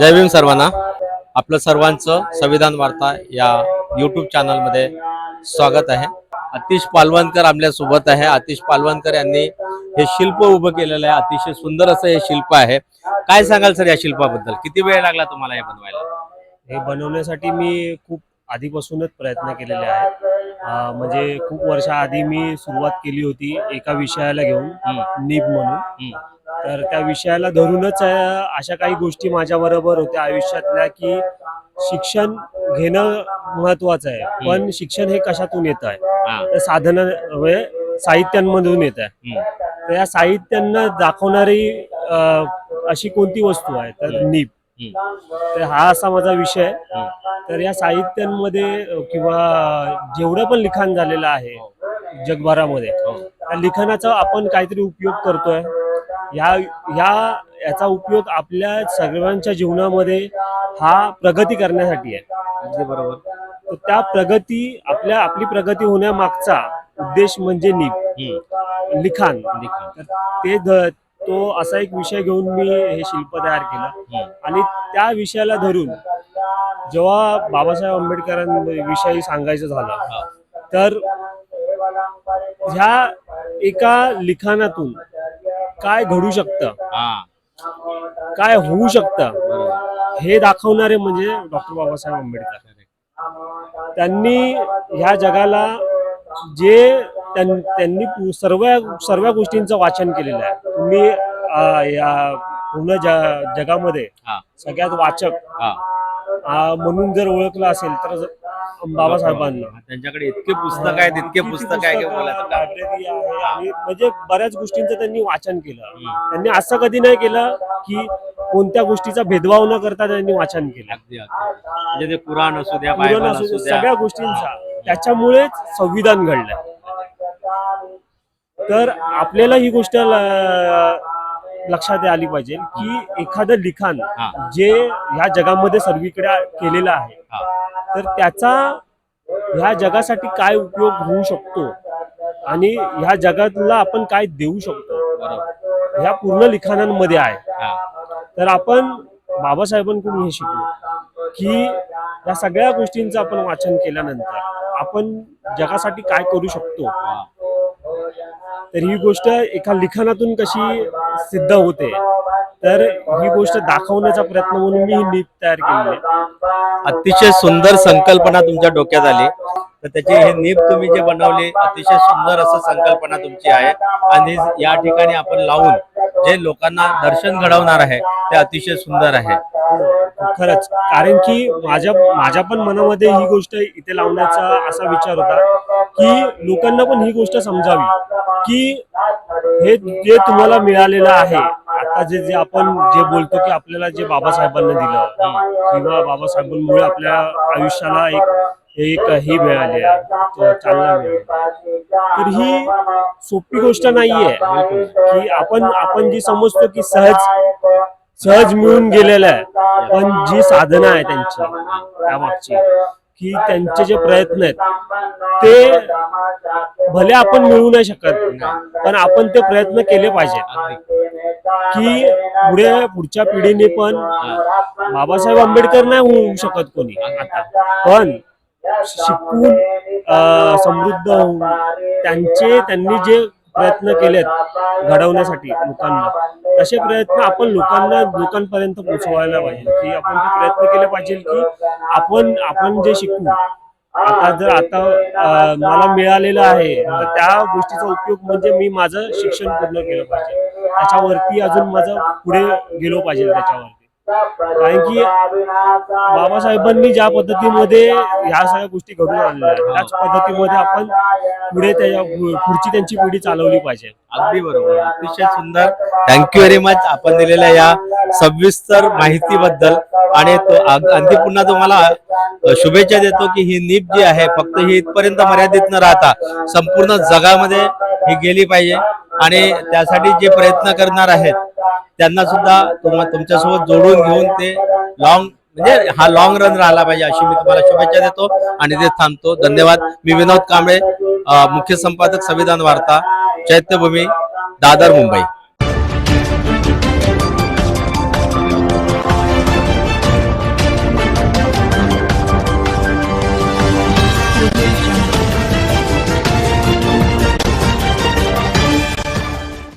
जय भीम सर्वांना. आपलं सर्वांचं संविधान वार्ता या युट्यूब चॅनलमध्ये स्वागत आहे. अतिश पालवणकर आपल्यासोबत आहे. अतिश पालवणकर यांनी हे शिल्प उभं केलेलं आहे. अतिशय सुंदर असं हे शिल्प आहे. काय सांगाल सर या शिल्पाबद्दल? किती वेळ लागला तुम्हाला हे बनवायला? हे बनवण्यासाठी मी खूप आधीपासूनच प्रयत्न केलेले आहेत. अं, म्हणजे खूप वर्षाआधी मी सुरुवात केली होती एका विषयाला घेऊन नीब म्हणून. हम्म. तर त्या विषयाला धरूनच अशा काही गोष्टी माझ्या बरोबर होत्या आयुष्यातल्या की शिक्षण घेणं महत्वाचं आहे. पण शिक्षण हे कशातून येत आहे? हा. तर साधना म्हणजे साहित्यांमधून येत आहे. तर या साहित्यांना दाखवणारी अशी कोणती वस्तू आहे? तर नीब. तर हा असा माझा विषय आहे. तर या साहित्यांमध्ये किंवा जेवढं पण लिखाण झालेलं आहे जगभरामध्ये त्या लिखाणाचा आपण काहीतरी उपयोग करतोय. या या याचा उपयोग आपल्या सर्वांच्या जीवनामध्ये हा प्रगती करण्यासाठी आहे बरोबर तर त्या प्रगती आपल्या आपली प्रगती होण्यामागचा उद्देश म्हणजे हम्म. लिखाण लिखाण. तर ते ध- तो असा एक विषय घेऊन मी हे शिल्प तयार केलं. आणि त्या विषयाला धरून जेव्हा बाबासाहेब आंबेडकरांविषयी सांगायचं झालं. तर ह्या एका लिखाणातून काय घडू शकतं? हा. काय होऊ शकतं? हे दाखवणारे म्हणजे डॉक्टर बाबासाहेब आंबेडकर. त्यांनी ह्या जगाला जे त्यां- त्यांनी सर्व सर्व गोष्टींचं वाचन केलेलं आहे. तुम्ही या पूर्ण ज- जगामध्ये सगळ्यात वाचक हा. म्हणून जर ओळखलं असेल तर बाबासाहेबांना. त्यांच्याकडे इतके पुस्तक आहेत इतके पुस्तक आहे की बोलायचं काम. लायब्ररी आहे आणि म्हणजे बऱ्याच गोष्टींचं त्यांनी वाचन केलं. हम्म. त्यांनी असं कधी नाही केलं की कोणत्या गोष्टीचा भेदभाव न करता त्यांनी वाचन केलं. अगदी अगदी. म्हणजे ते कुराण असू द्या पुराण बायबल असू असू दे, द्या. सगळ्या गोष्टींचा. त्याच्यामुळेच संविधान घडलं. तर आपल्याला ही गोष्ट ल- लक्षात आली पाहिजे की एखादं लिखाण. जे ह्या जगामध्ये सर्वीकडे केलेलं आहे. तर त्याचा ह्या जगासाठी काय उपयोग होऊ शकतो आणि ह्या जगातला आपण काय देऊ शकतो ह्या पूर्ण लिखाणांमध्ये आहे तर आपण बाबासाहेबांकडून हे शिकू की या सगळ्या गोष्टींचं आपण वाचन केल्यानंतर आपण जगासाठी काय करू शकतो. तर ही गोष्ट एका लिखाणातून कशी सिद्ध होते? तर ही गोष्ट दाखवण्याचा प्रयत्न म्हणून मी ही तयार केली अतिशय सुंदर संकल्पना तुमच्या डोक्यात आली. तर त्याची हे नीप तुम्ही जे बनवले अतिशय सुंदर असं संकल्पना तुमची आहे. आणि या ठिकाणी आपण लावून जे लोकांना दर्शन घडवणार आहे ते अतिशय सुंदर आहे. खरंच. कारण की माझ्या माझ्या पण मनामध्ये ही गोष्ट इथे लावण्याचा असा विचार होता की लोकांना पण ही गोष्ट समजावी की हे जे तुम्हाला मिळालेलं आहे आता जे जे आपण जे बोलतो की आपल्याला जे बाबासाहेबांना दिलं किंवा बाबासाहेबांमुळे आपल्या आयुष्याला एक एक ही मिळाली आहे. चालना मिळाली तर ही सोपी गोष्ट नाहीये. की आपण आपण जी समजतो की सहज सहज मिळून गेलेलं आहे. पण जी साधनं आहे त्यांची त्यामागची की त्यांचे जे प्रयत्न आहेत ते भले आपण मिळू नाही शकत पण आपण ते प्रयत्न केले पाहिजेत की पुढे पुढच्या पिढीने पण बाबासाहेब आंबेडकर नाही होऊ शकत कोणी आता. पण शिकून समृद्ध होऊन त्यांचे त्यांनी जे प्रयत्न केलेत घडवण्यासाठी लोकांना तसे प्रयत्न आपण लोकांना लोकांपर्यंत पोहोचवायला पाहिजे. की आपण ते प्रयत्न केले पाहिजे की आपण आपण जे शिकू आता जर आता मला मिळालेलं आहे तर त्या गोष्टीचा उपयोग म्हणजे मी माझं शिक्षण पूर्ण केलं पाहिजे. त्याच्यावरती अजून माझं पुढे गेलो पाहिजे त्याच्यावर. कारण की बाबासाहेबांनी ज्या पद्धतीमध्ये ह्या सगळ्या गोष्टी घडून आणल्या त्याच पद्धतीमध्ये आपण पुढे त्या पुढची त्यांची पिढी चालवली पाहिजे. अगदी बरोबर. अतिशय सुंदर. थँक्यू व्हेरी मच आपण दिलेल्या या सविस्तर माहितीबद्दल. आणि तो अगदी पुन्हा तुम्हाला शुभेच्छा देतो की ही नीप जी आहे फक्त ही इथपर्यंत मर्यादित न राहता संपूर्ण जगामध्ये ही गेली पाहिजे. आणि त्यासाठी जे प्रयत्न करणार आहेत त्यांना सुद्धा तुम तुमच्यासोबत जोडून घेऊन ते लॉंग म्हणजे हा लॉंग रन राहिला पाहिजे अशी मी तुम्हाला शुभेच्छा देतो आणि ते थांबतो. धन्यवाद. मी विनोद कांबळे मुख्य संपादक संविधान वार्ता चैत्यभूमी दादर मुंबई.